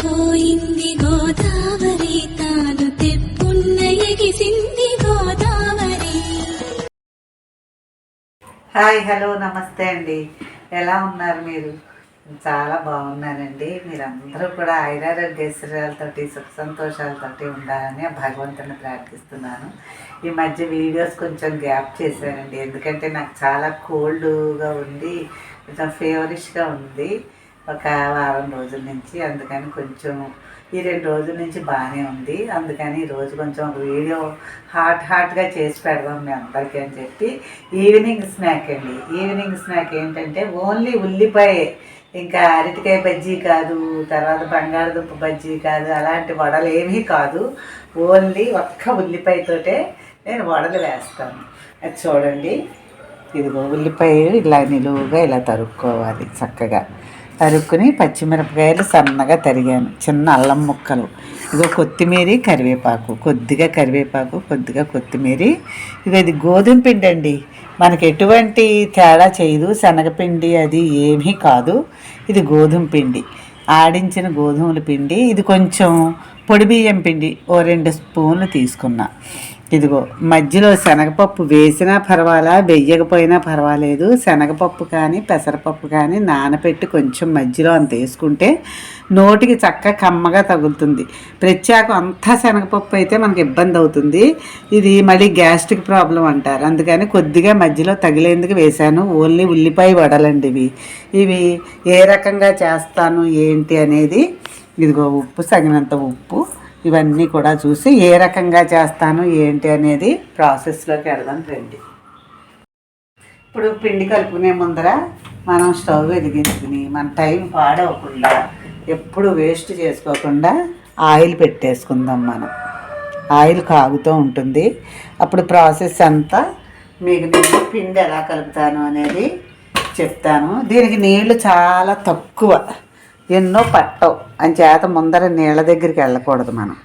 పొంగిపోయింది గోదావరి తాను తెప్పున్న ఎగిసింది గోదావరి హాయ్ హలో నమస్తే అండి. ఎలా ఉన్నారు మీరు? చాలా బాగున్నానండి. మీరందరూ కూడా ఐరారోగ్యశ్వరాలతోటి సుఖ సంతోషాలతోటి ఉండాలని భగవంతుని ప్రార్థిస్తున్నాను. ఈ మధ్య వీడియోస్ కొంచెం గ్యాప్ చేశానండి. ఎందుకంటే నాకు చాలా కోల్డ్గా ఉంది కొంచెం ఫేవరిష్గా ఉంది. ఒక వారం రోజుల నుంచి అందుకని కొంచెం ఈ రెండు రోజుల నుంచి బాగానే ఉంది. అందుకని ఈరోజు కొంచెం ఒక వీడియో హాట్ హాట్గా చేసి పెడదాం మీ అందరికీ అని చెప్పి ఈవినింగ్ స్నాక్ అండి. ఈవినింగ్ స్నాక్ ఏంటంటే ఓన్లీ ఉల్లిపాయ. ఇంకా అరటికాయ బజ్జీ కాదు తర్వాత బంగాళదుంప బజ్జీ కాదు అలాంటి వడలు ఏమీ కాదు. ఓన్లీ ఒక్క ఉల్లిపాయతోటే నేను వడలు వేస్తాను. అది చూడండి. ఇదిగో ఉల్లిపాయ ఇలా నిలువుగా ఇలా తరుక్కోవాలి చక్కగా. తరుక్కుని పచ్చిమిరపకాయలు సన్నగా తరిగాను. చిన్న అల్లం ముక్కలు. ఇగో కొత్తిమీర కరివేపాకు. కొద్దిగా కరివేపాకు కొద్దిగా కొత్తిమీర. ఇగో ఇది గోధుమ పిండి అండి మనకి ఎటువంటి తేడా చేయదు. శనగపిండి అది ఏమీ కాదు. ఇది గోధుమ పిండి. ఆడించిన గోధుమల పిండి. ఇది కొంచెం పొడి బియ్యం పిండి. ఓ రెండు స్పూన్లు తీసుకున్నా. ఇదిగో మధ్యలో శనగపప్పు వేసినా పర్వాలా వెయ్యకపోయినా పర్వాలేదు. శనగపప్పు కానీ పెసరపప్పు కానీ నానబెట్టి కొంచెం మధ్యలో అంత వేసుకుంటే నోటికి చక్క కమ్మగా తగులుతుంది. ప్రత్యేకం అంతా శనగపప్పు అయితే మనకి ఇబ్బంది అవుతుంది. ఇది మళ్ళీ గ్యాస్ట్రిక్ ప్రాబ్లం అంటారు. అందుకని కొద్దిగా మధ్యలో తగిలేందుకు వేశాను. ఓన్లీ ఉల్లిపాయ వడలండి ఇవి. ఇవి ఏ రకంగా చేస్తాను ఏంటి అనేది ఇదిగో ఉప్పు సగినంత ఉప్పు. ఇవన్నీ కూడా చూసి ఏ రకంగా చేస్తాను ఏంటి అనేది ప్రాసెస్లోకి వెళ్దాం రండి. ఇప్పుడు పిండి కలుపుకునే ముందర మనం స్టవ్ వెలిగించుకుని మన టైం పాడవకుండా ఎప్పుడు వేస్ట్ చేసుకోకుండా ఆయిల్ పెట్టేసుకుందాం మనం. ఆయిల్ కాగుతూ ఉంటుంది. అప్పుడు ప్రాసెస్ అంతా మీకు నేను పిండి ఎలా కలుపుతాను అనేది చెప్తాను. దీనికి నీళ్ళు చాలా తక్కువ. ఎన్నో పట్టవు. అని చేత ముందర నీళ్ళ దగ్గరికి వెళ్ళకూడదు మనం.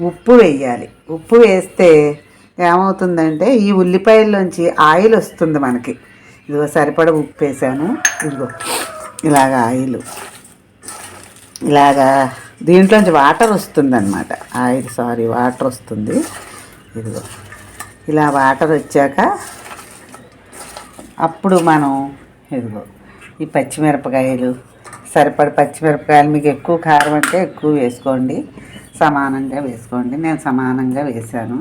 ఉప్పు వేయాలి. ఉప్పు వేస్తే ఏమవుతుందంటే ఈ ఉల్లిపాయల్లోంచి ఆయిల్ వస్తుంది మనకి. ఇదిగో సరిపడ ఉప్పు వేసాను. ఇదిగో ఇలాగ ఆయిల్. ఇలాగా దీంట్లోంచి వాటర్ వస్తుంది అనమాట ఆయిల్ సారీ వాటర్ వస్తుంది. ఇదిగో ఇలా వాటర్ వచ్చాక అప్పుడు మనం ఇదిగో ఈ పచ్చిమిరపకాయలు సరిపడ పచ్చిమిరపకాయలు మీకు ఎక్కువ కారం అంటే ఎక్కువ వేసుకోండి. సమానంగా వేసుకోండి. నేను సమానంగా వేసాను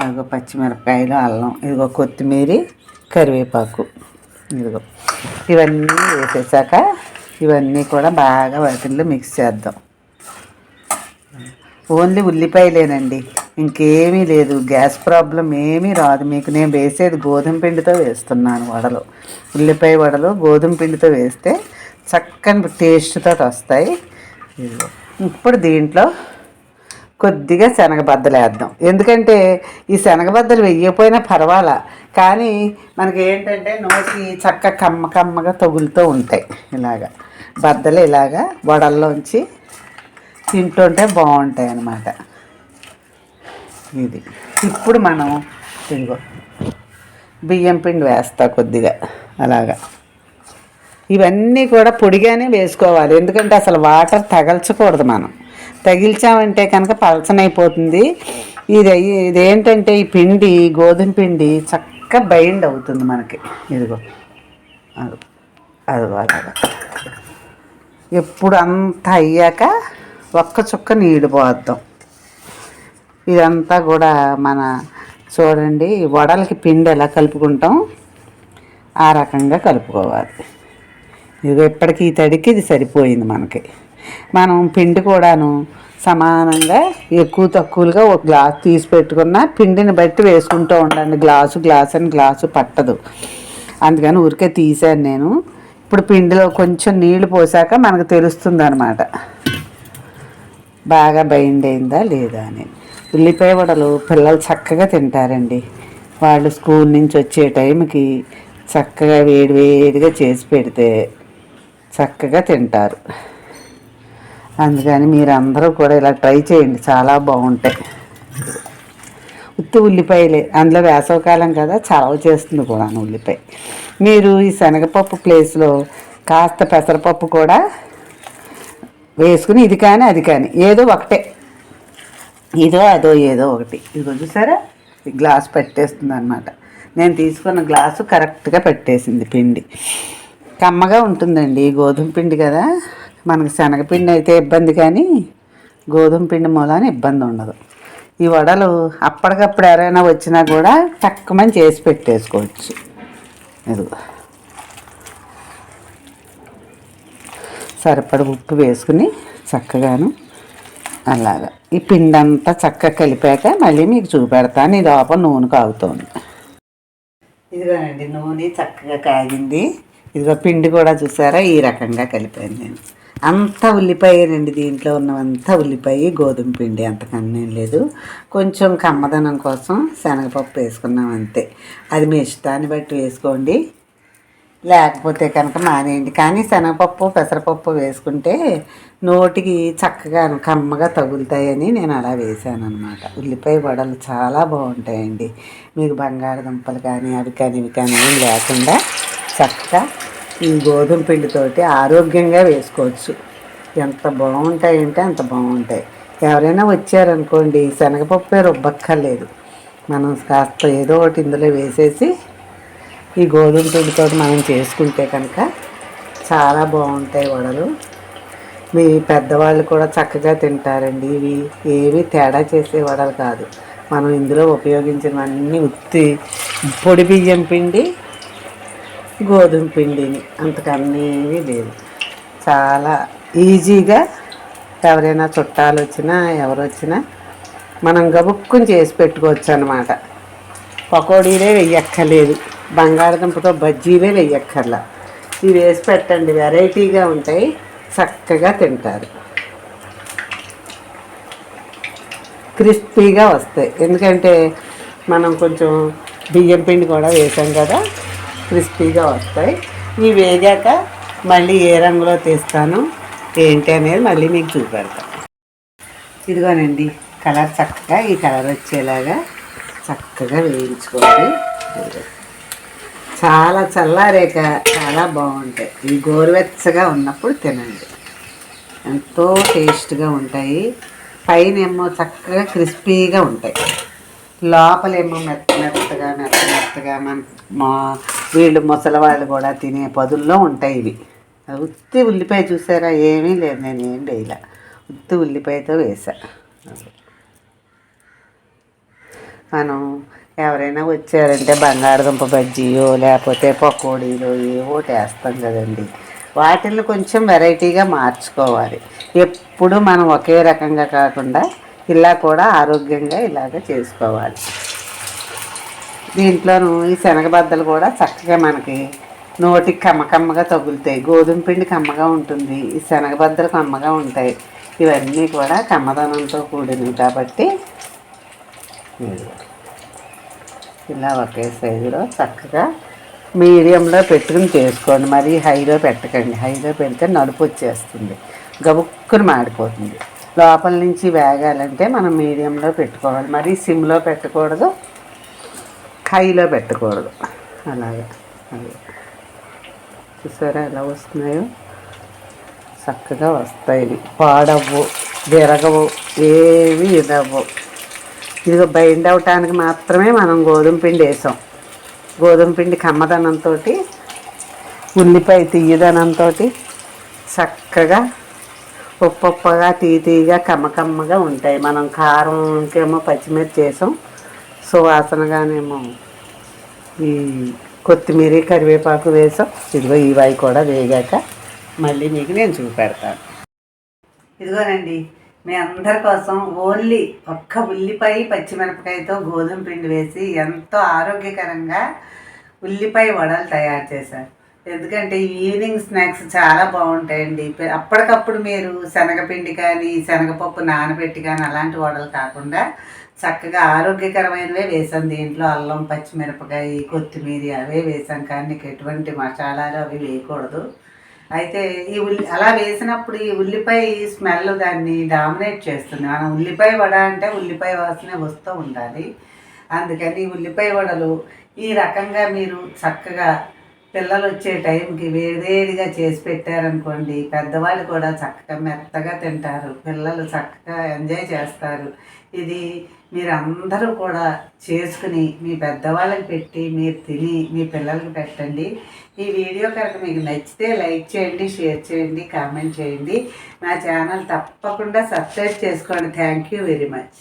అదిగో పచ్చిమిరపకాయలు అల్లం ఇదిగో కొత్తిమీర కరివేపాకు. ఇదిగో. ఇవన్నీ వేసేసాక ఇవన్నీ కూడా బాగా వాటిల్లో మిక్స్ చేద్దాం. ఓన్లీ ఉల్లిపాయలేనండి. ఇంకేమీ లేదు. గ్యాస్ ప్రాబ్లం ఏమీ రాదు. మీకు నేను వేసేది గోధుమ పిండితో వేస్తున్నాను వడలు. ఉల్లిపాయ వడలు గోధుమ పిండితో వేస్తే చక్కని టేస్ట్తో వస్తాయి. ఇప్పుడు దీంట్లో కొద్దిగా శనగబద్దలు వేద్దాం. ఎందుకంటే ఈ శనగబద్దలు వెయ్యకపోయినా పర్వాలా. కానీ మనకి ఏంటంటే నోటి చక్క కమ్మ కమ్మగా తగులుతూ ఉంటాయి. ఇలాగా బద్దలు ఇలాగా వడల్లోంచి తింటుంటే బాగుంటాయి అన్నమాట. ఇది. ఇప్పుడు మనం ఇదిగో బియ్యం పిండి వేస్తా కొద్దిగా. అలాగా. ఇవన్నీ కూడా పొడిగానే వేసుకోవాలి. ఎందుకంటే అసలు వాటర్ తగల్చకూడదు మనం. తగిల్చామంటే కనుక పలచనైపోతుంది. ఇది ఇదేంటంటే ఈ పిండి గోధుమ పిండి చక్క బైండ్ అవుతుంది మనకి. ఇదిగో. అది అదిగో అలాగా ఎప్పుడు అంత అయ్యాక ఒక్క చుక్క నీళ్ళు పోద్దాం. ఇదంతా కూడా మన చూడండి వడలకి పిండి ఎలా కలుపుకుంటాం? ఆ రకంగా కలుపుకోవాలి. ఇది ఇప్పటికీ ఈ తడికి ఇది సరిపోయింది మనకి. మనం పిండి కూడాను సమానంగా ఎక్కువ తక్కువగా ఒక గ్లాస్ తీసి పెట్టుకున్న పిండిని బట్టి వేసుకుంటూ ఉండండి. గ్లాసు గ్లాస్ అని గ్లాసు పట్టదు. అందుకని ఊరికే తీసాను నేను. ఇప్పుడు పిండిలో కొంచెం నీళ్ళు పోసాక మనకు తెలుస్తుంది అనమాట బాగా బైండ్ అయిందా లేదా అని. ఉల్లిపాయ వడలు పిల్లలు చక్కగా తింటారండి. వాళ్ళు స్కూల్ నుంచి వచ్చే టైంకి చక్కగా వేడి వేడిగా చేసి పెడితే చక్కగా తింటారు. అందుకని మీరు అందరూ కూడా ఇలా ట్రై చేయండి. చాలా బాగుంటాయి. ఉత్తి ఉల్లిపాయలే. అందులో వేసవకాలం కదా చలవ చేస్తుంది కూడా ఉల్లిపాయ. మీరు ఈ శనగపప్పు ప్లేస్లో కాస్త పెసరపప్పు కూడా వేసుకుని ఇది కానీ అది కానీ ఏదో ఒకటే. ఇదో అదో ఏదో ఒకటి. ఇది చూసారా? గ్లాస్ పెట్టేస్తుంది అనమాట నేను తీసుకున్న గ్లాసు కరెక్ట్గా పెట్టేసింది పిండి. కమ్మగా ఉంటుందండి గోధుమ పిండి కదా. మనకు శనగపిండి అయితే ఇబ్బంది కానీ గోధుమ పిండి మూలాన ఇబ్బంది ఉండదు. ఈ వడలు అప్పటికప్పుడు ఎవరైనా వచ్చినా కూడా తక్కువని చేసి పెట్టేసుకోవచ్చు. ఇదిగో. సరిపడ ఉప్పు వేసుకుని చక్కగాను అలాగా. ఈ పిండి అంతా చక్కగా కలిపాక మళ్ళీ మీకు చూపెడతాను. ఈ లోపల నూనె కాగుతోంది. ఇదిగోనండి నూనె చక్కగా కాగింది. ఇదిగో పిండి కూడా చూసారా? ఈ రకంగా కలిపాను నేను. అంతా ఉల్లిపాయేనండి దీంట్లో ఉన్నవంతా ఉల్లిపాయ గోధుమ పిండి అంతకన్నా లేదు. కొంచెం కమ్మదనం కోసం శనగపప్పు వేసుకున్నాం అంతే. అది మీ ఇష్టాన్ని బట్టి వేసుకోండి. లేకపోతే కనుక మానేయండి. కానీ శనగపప్పు పెసరపప్పు వేసుకుంటే నోటికి చక్కగా కమ్మగా తగులుతాయని నేను అలా వేసాను అనమాట ఉల్లిపాయ వడలు చాలా బాగుంటాయండి. మీకు బంగాళదుంపలు కానీ అవి కానీ ఇవి కానీ లేకుండా చక్కగా ఈ గోధుమ పిండితోటి ఆరోగ్యంగా వేసుకోవచ్చు. ఎంత బాగుంటాయంటే అంత బాగుంటాయి. ఎవరైనా వచ్చారనుకోండి శనగపప్పే రుబ్బక్కర్లేదు మనం కాస్త ఏదో ఒకటి ఇందులో వేసేసి ఈ గోధుమ పిండితో మనం చేసుకుంటే కనుక చాలా బాగుంటాయి వడలు. మీ పెద్దవాళ్ళు కూడా చక్కగా తింటారండి. ఇవి ఏవి తేడా చేసే వడలు కాదు. మనం ఇందులో ఉపయోగించినవన్నీ ఉత్తి పొడి బియ్యం పిండి గోధుమ పిండిని అంతకన్నీ లేదు చాలా ఈజీగా ఎవరైనా చుట్టాలు వచ్చినా ఎవరు వచ్చినా మనం గబుక్కుని చేసి పెట్టుకోవచ్చు అనమాట పకోడీలే వెయ్యక్కర్లేదు. బంగాళదుంపతో బజ్జీలే వెయ్యక్కర్లా. ఇవి వేసి పెట్టండి. వెరైటీగా ఉంటాయి. చక్కగా తింటారు. క్రిస్పీగా వస్తాయి. ఎందుకంటే మనం కొంచెం బియ్యం పిండి కూడా వేసాం కదా. క్రిస్పీగా వస్తాయి. ఇవి వేగాక మళ్ళీ ఏ రంగులో తీస్తాను ఏంటి అనేది మళ్ళీ మీకు చూపెడతాను ఇదిగోనండి కలర్ చక్కగా ఈ కలర్ వచ్చేలాగా చక్కగా వేయించుకోండి. చాలా చల్లారేక చాలా బాగుంటాయి. ఇవి గోరువెచ్చగా ఉన్నప్పుడు తినండి. ఎంతో టేస్ట్గా ఉంటాయి. పైన ఏమో చక్కగా క్రిస్పీగా ఉంటాయి. లోపలేమో మెత్త మెత్తగా మెత్త మెత్తగా మన మా వీళ్ళు ముసలి వాళ్ళు కూడా తినే పదుల్లో ఉంటాయి ఇవి. ఉత్తి ఉల్లిపాయ చూసారా? ఏమీ లేదు. నేను ఏం వేయలే ఉత్తి ఉల్లిపాయతో వేసా మనం ఎవరైనా వచ్చారంటే బంగాళదుంప బజ్జీయో లేకపోతే పకోడీలు ఏవో వేస్తాం కదండి. వాటిని కొంచెం వెరైటీగా మార్చుకోవాలి. ఎప్పుడు మనం ఒకే రకంగా కాకుండా ఇలా కూడా ఆరోగ్యంగా ఇలాగ చేసుకోవాలి. దీంట్లోనూ ఈ శనగబద్దలు కూడా చక్కగా మనకి నోటికి కమ్మకమ్మగా తగులుతాయి. గోధుమ పిండి కమ్మగా ఉంటుంది. ఈ శనగబద్దలు కమ్మగా ఉంటాయి. ఇవన్నీ కూడా కమ్మదనంతో కూడినవి కాబట్టి ఇలా ఒకే సైజులో చక్కగా మీడియంలో పెట్టుకుని చేసుకోండి. మరి హైలో పెట్టకండి. హైలో పెడితే నలుపు వచ్చేస్తుంది. గబుక్కుని మాడిపోతుంది. లోపల నుంచి వేగాలంటే మనం మీడియంలో పెట్టుకోవాలి. మరి సిమ్లో పెట్టకూడదు. హైలో పెట్టకూడదు. అలాగే. చూసారా ఎలా వస్తున్నాయో? చక్కగా వస్తాయి పాడవు విరగవు ఏవి ఇదవ్వు. ఇదిగో బైండ్ అవటానికి మాత్రమే మనం గోధుమ పిండి వేసాం. గోధుమ పిండి కమ్మదనంతో ఉల్లిపాయ తీయదనంతో చక్కగా ఉప్పొప్పగా తీతీగా కమ్మకమ్మగా ఉంటాయి. మనం కారంకేమో పచ్చిమిర్చి వేసాం. సువాసనగానేమో ఈ కొత్తిమీర కరివేపాకు వేసాం. ఇదిగో ఇవి కూడా వేగాక మళ్ళీ మీకు నేను చూపెడతాను. ఇదిగోనండి మీ అందరి కోసం ఓన్లీ ఒక్క ఉల్లిపాయ పచ్చిమిరపకాయతో గోధుమ పిండి వేసి ఎంతో ఆరోగ్యకరంగా ఉల్లిపాయ వడలు తయారు చేశారు. ఎందుకంటే ఈవినింగ్ స్నాక్స్ చాలా బాగుంటాయండి. అప్పటికప్పుడు మీరు శనగపిండి కానీ శనగపప్పు నానబెట్టి కానీ అలాంటి వడలు కాకుండా చక్కగా ఆరోగ్యకరమైనవే వేసాం దీంట్లో. అల్లం పచ్చిమిరపకాయ కొత్తిమీర అవే వేసాం కానీ నీకు ఎటువంటి మసాలాలు అవి వేయకూడదు. అయితే ఈ ఉల్లి అలా వేసినప్పుడు ఈ ఉల్లిపాయ స్మెల్ దాన్ని డామినేట్ చేస్తుంది. మనం ఉల్లిపాయ వడ అంటే ఉల్లిపాయ వాసనే వస్తూ ఉండాలి. అందుకని ఈ ఉల్లిపాయ వడలు ఈ రకంగా మీరు చక్కగా పిల్లలు వచ్చే టైంకి వేడివేడిగా చేసి పెట్టారనుకోండి పెద్దవాళ్ళు కూడా చక్కగా మెత్తగా తింటారు. పిల్లలు చక్కగా ఎంజాయ్ చేస్తారు. ఇది మీరందరూ కూడా చేసుకుని మీ పెద్దవాళ్ళకి పెట్టి మీరు తిని మీ పిల్లలకి పెట్టండి. ఈ వీడియో కనుక మీకు నచ్చితే లైక్ చేయండి షేర్ చేయండి కామెంట్ చేయండి. నా ఛానల్ తప్పకుండా సబ్స్క్రైబ్ చేసుకోండి. Thank you very much.